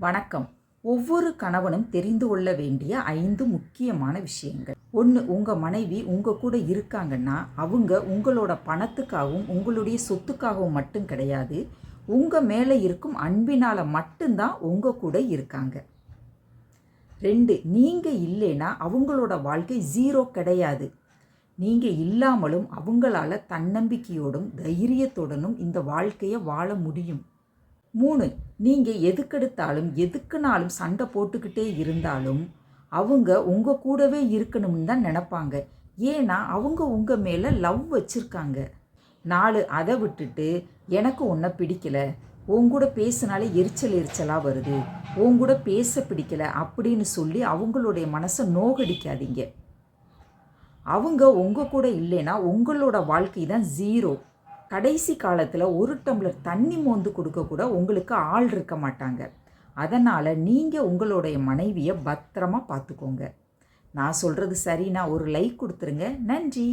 வணக்கம். ஒவ்வொரு கணவனும் தெரிந்து கொள்ள வேண்டிய ஐந்து முக்கியமான விஷயங்கள். ஒன்று உங்கள் மனைவி உங்கள் கூட இருக்காங்கன்னா அவங்க உங்களோட பணத்துக்காகவும் உங்களுடைய சொத்துக்காகவும் மட்டும் கிடையாது உங்கள் மேலே இருக்கும் அன்பினால் மட்டும்தான் உங்கள் கூட இருக்காங்க. ரெண்டு நீங்கள் இல்லைன்னா அவங்களோட வாழ்க்கை ஜீரோ கிடையாது. நீங்கள் இல்லாமலும் அவங்களால தன்னம்பிக்கையோடும் தைரியத்துடனும் இந்த வாழ்க்கையை வாழ முடியும். மூணு நீங்கள் எதுக்கெடுத்தாலும் எதுக்குனாலும் சண்டை போட்டுக்கிட்டே இருந்தாலும் அவங்க உங்கள் கூடவே இருக்கணும்னு தான் நினப்பாங்க. ஏன்னா அவங்க உங்கள் மேலே லவ் வச்சுருக்காங்க. நாலு அதை விட்டுட்டு எனக்கு உன்னை பிடிக்கலை. உன் கூட பேசினாலே எரிச்சல் எரிச்சலாக வருது. உன் கூட பேச பிடிக்கலை அப்படின்னு சொல்லி அவங்களுடைய மனசை நோகடிக்காதீங்க. அவங்க உங்கள் கூட இல்லைன்னா உங்களோட வாழ்க்கை தான் ஜீரோ கடைசி காலத்தில் ஒரு டம்ளர் தண்ணி மோந்து கொடுக்க கூட உங்களுக்கு ஆள் இருக்க மாட்டாங்க. அதனால் நீங்கள் உங்களுடைய மனைவியை பத்திரமா பார்த்துக்கோங்க நான் சொல்கிறது சரினா ஒரு லைக் கொடுத்துருங்க. நன்றி.